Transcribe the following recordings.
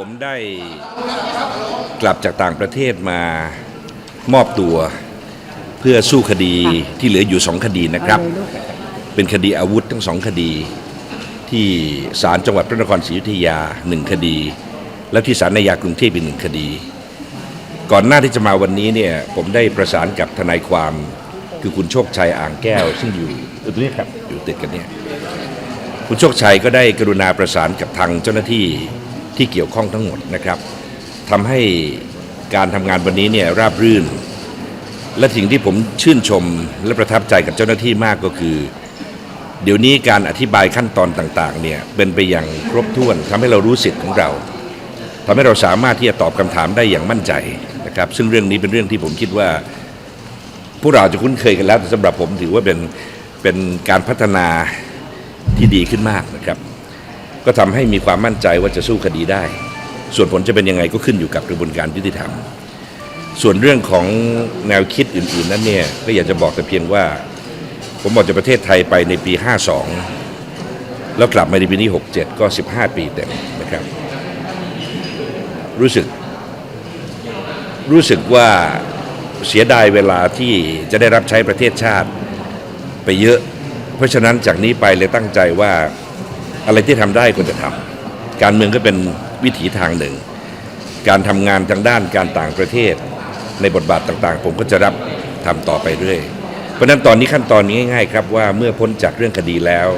ผมได้กลับจากต่างประเทศมามอบตัวเพื่อสู้คดีที่เหลืออยู่สองคดีนะครับ เป็นคดีอาวุธทั้งสองคดี ที่ศาลจังหวัดพระนครศรีอยุธยาหนึ่งคดี แล้วที่ศาลนายากรุงเทพอีกหนึ่งคดี ก่อนหน้าที่จะมาวันนี้เนี่ยผมได้ประสานกับทนายความคือคุณโชคชัยอ่างแก้ว ซึ่งอยู่ตรงนี้ครับอยู่ติดกันเนี่ยคุณโชคชัยก็ได้กรุณาประสานกับทางเจ้าหน้าที่ ที่เกี่ยวข้องทั้งหมดนะครับทำให้การทำงานวันนี้เนี่ยราบรื่น และสิ่งที่ผมชื่นชมและประทับใจกับเจ้าหน้าที่มากก็คือ เดี๋ยวนี้การอธิบายขั้นตอนต่างๆเนี่ยเป็นไปอย่างครบถ้วนทำให้เรารู้สิทธิ์ของเราทำให้เราสามารถที่จะตอบคำถามได้อย่างมั่นใจนะครับ ซึ่งเรื่องนี้เป็นเรื่องที่ผมคิดว่าพวกเราจจะคุ้นเคยกันแล้วแต่สำหรับผมถือว่าเป็นเป็นการพัฒนาที่ดีขึ้นมากนะครับ ก็ทำให้มีความมั่นใจว่าจะสู้คดีได้ ส่วนผลจะเป็นยังไงก็ขึ้นอยู่กับกระบวนการยุติธรรม ส่วนเรื่องของแนวคิดอื่น ๆ นั้นเนี่ยก็อยากจะบอกแต่เพียงว่า ผมบอกจากประเทศไทยไปในปี 52 แล้วกลับมาในปีนี้ 67 ก็ 15 ปีเต็มนะครับ รู้สึก รู้สึกว่าเสียดายเวลาที่จะได้รับใช้ประเทศชาติไปเยอะ เพราะฉะนั้นจากนี้ไปเลยตั้งใจว่า อะไรที่ทำได้ควรจะทำการเมืองก็เป็นวิถีทางหนึ่ง การทำงานทางด้านการต่างประเทศ ในบทบาทต่างๆ ผมก็จะรับทำต่อไปเรื่อย เพราะนั้นตอนนี้ขั้นตอนนี้ง่ายๆครับว่าเมื่อพ้นจากเรื่องคดีแล้ว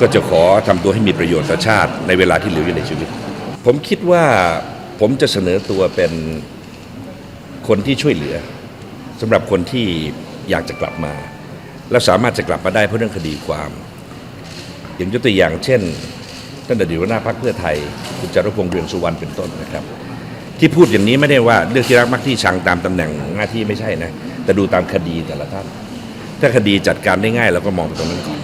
ก็จะขอทำตัวให้มีประโยชน์ต่อชาติในเวลาที่เหลืออยู่ในชีวิต ผมคิดว่าผมจะเสนอตัวเป็นคนที่ช่วยเหลือสำหรับคนที่อยากจะกลับมา แล้วสามารถจะกลับมาได้เพราะเรื่องคดีความ อย่างยกตัวอย่างเช่นท่านอดีตหัวหน้าพรรคเพื่อไทยคุณจารุพงษ์เรืองสุวรรณเป็นต้นนะครับ ที่พูดอย่างนี้ไม่ได้ว่าเรื่องที่รักมักที่ชังตามตำแหน่งหน้าที่ไม่ใช่นะแต่ดูตามคดีแต่ละท่าน ถ้าคดีจัดการได้ง่ายเราก็มองไปตรงนั้นก่อน